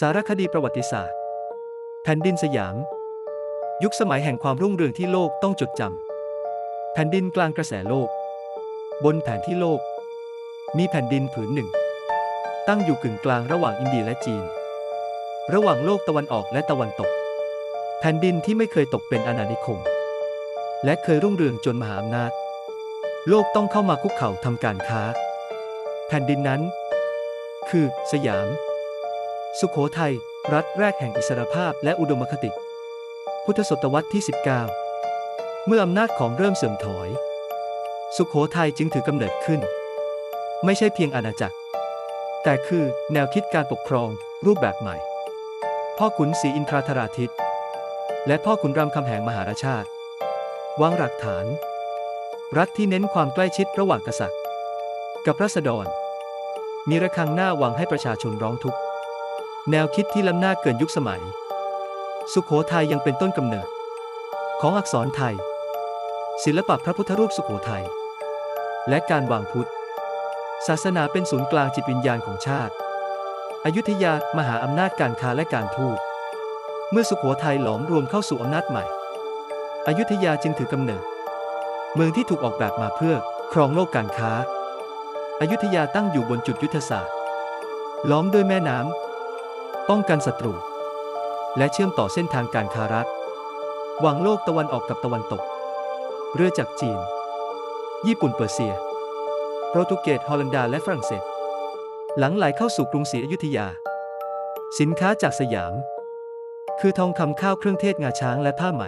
สารคดีประวัติศาสตร์ แผ่นดินสยาม ยุคสมัยแห่งความรุ่งเรืองที่โลกต้องจดจำแผ่นดินกลางกระแสโลก บนแผนที่โลก มีแผ่นดินผืนหนึ่ง ตั้งอยู่กึ่งกลางระหว่างอินเดียและจีน ระหว่างโลกตะวันออกและตะวันตก แผ่นดินที่ไม่เคยตกเป็นอาณานิคม และเคยรุ่งเรืองจนมหาอำนาจ โลกต้องเข้ามาคุกเข่าทำการค้า แผ่นดินนั้น คือสยาม สุขโขทัย รัฐแรกแห่งอิสรภาพและอุดมคติ พุทธศตวรรษที่ 19 เมื่ออำนาจของเริ่มเสื่อมถอย สุขโขทัยจึงถือกำเนิดขึ้น ไม่ใช่เพียงอาณาจักร แต่คือแนวคิดการปกครองรูปแบบใหม่ พ่อขุนศรีอินทราธราทิต และพ่อขุนรามคำแหงมหาราชาติวางหลักฐาน รัฐที่เน้นความใกล้ชิดระหว่างกษัตริย์ กับรัษฎร มีระฆังหน้าวังให้ประชาชนร้องทุกข์ แนวคิดที่ล้ำหน้าเกินยุคสมัย สุขโขทัยยังเป็นต้นกำเนิด ของอักษรไทย ศิลปะพระพุทธรูปสุขโขทัย และการวางพุทธ ศาสนาเป็นศูนย์กลางจิตวิญญาณของชาติ อยุธยามหาอำนาจการค้าและการทูตเมื่อสุขโขทัยหลอมรวมเข้าสู่อำนาจใหม่ อยุธยาจึงถือกำเนิด เมืองที่ถูกออกแบบมาเพื่อครองโลกการค้าอายุธยาตั้งอยู่บนจุดยุทธศาสตร์ ล้อมด้วยแม่น้ำ ป้องกันศัตรู และเชื่อมต่อเส้นทางการค้ารัฐวางโลกตะวันออกกับตะวันตก เรือจากจีน ญี่ปุ่นเปอร์เซีย โปรตุเกสฮอลันดาและฝรั่งเศส หลังไหลเข้าสู่กรุงศรีอยุธยา สินค้าจากสยาม คือทองคำข้าวเครื่องเทศงาช้างและผ้าไหม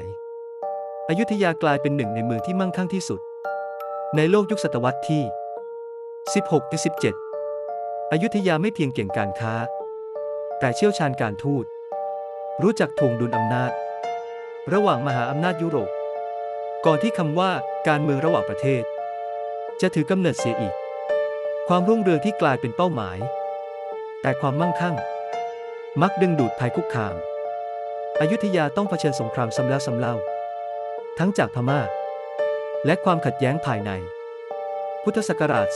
อยุธยากลายเป็นหนึ่งในเมืองที่มั่งคั่งที่สุด ในโลกยุคศตวรรษที่ 16-17 อยุธยาไม่เพียงเก่งการค้า แต่เชี่ยวชาญการทูต รู้จักทวงดุลอำนาจ ระหว่างมหาอำนาจยุโรป ก่อนที่คำว่าการเมืองระหว่างประเทศ จะถือกำเนิดเสียอีก ความรุ่งเรืองที่กลายเป็นเป้าหมาย แต่ความมั่งคั่ง มักดึงดูดภัยคุกคาม อายุธยาต้องเผชิญสงครามซ้ำแล้วซ้ำเล่า ทั้งจากพม่า และความขัดแย้งภายใน พุทธศักราช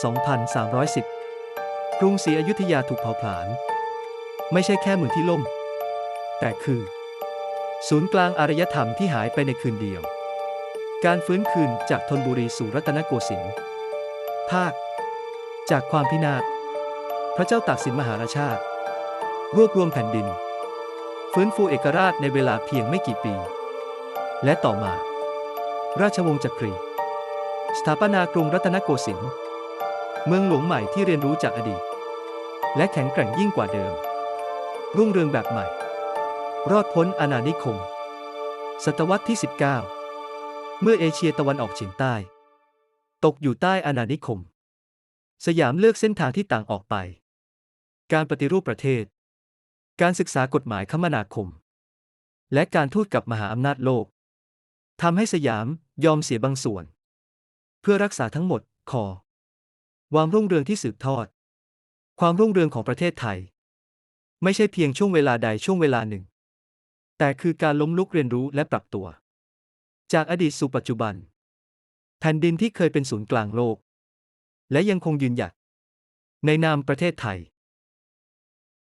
2310 กรุงศรีอยุธยาถูกเผาผลาญ ไม่ใช่แค่เมืองที่ล่ม แต่คือ ศูนย์กลางอารยธรรมที่หายไปในคืนเดียว การฟื้นคืนจากธนบุรีสู่รัตนโกสินทร์ภาค จากความพินาศพระเจ้าตากสินมหาราชาติ รวบรวมแผ่นดิน ฟื้นฟูเอกราชในเวลาเพียงไม่กี่ปี และต่อมา ราชวงศ์จักรี สถาปนากรุงรัตนโกสินทร์เมืองหลวงใหม่ที่เรียนรู้จากอดีต และแข็งแกร่งยิ่งกว่าเดิม รุ่งเรืองแบบใหม่ รอดพ้นอาณานิคม ศตวรรษที่ 19 เมื่อเอเชียตะวันออกเฉียงใต้ ตกอยู่ใต้อาณานิคม สยามเลือกเส้นทางที่ต่างออกไป การปฏิรูปประเทศ การศึกษากฎหมายคมนาคม และการทูตกับมหาอำนาจโลกทำให้สยามยอมเสียบางส่วน เพื่อรักษาทั้งหมดคอความรุ่งเรืองที่สืบทอด ความรุ่งเรืองของประเทศไทย ไม่ใช่เพียงช่วงเวลาใดช่วงเวลาหนึ่ง แต่คือการล้มลุกเรียนรู้และปรับตัว จากอดีตสู่ปัจจุบัน แผ่นดินที่เคยเป็นศูนย์กลางโลก และยังคงยืนหยัดในนามประเทศไทย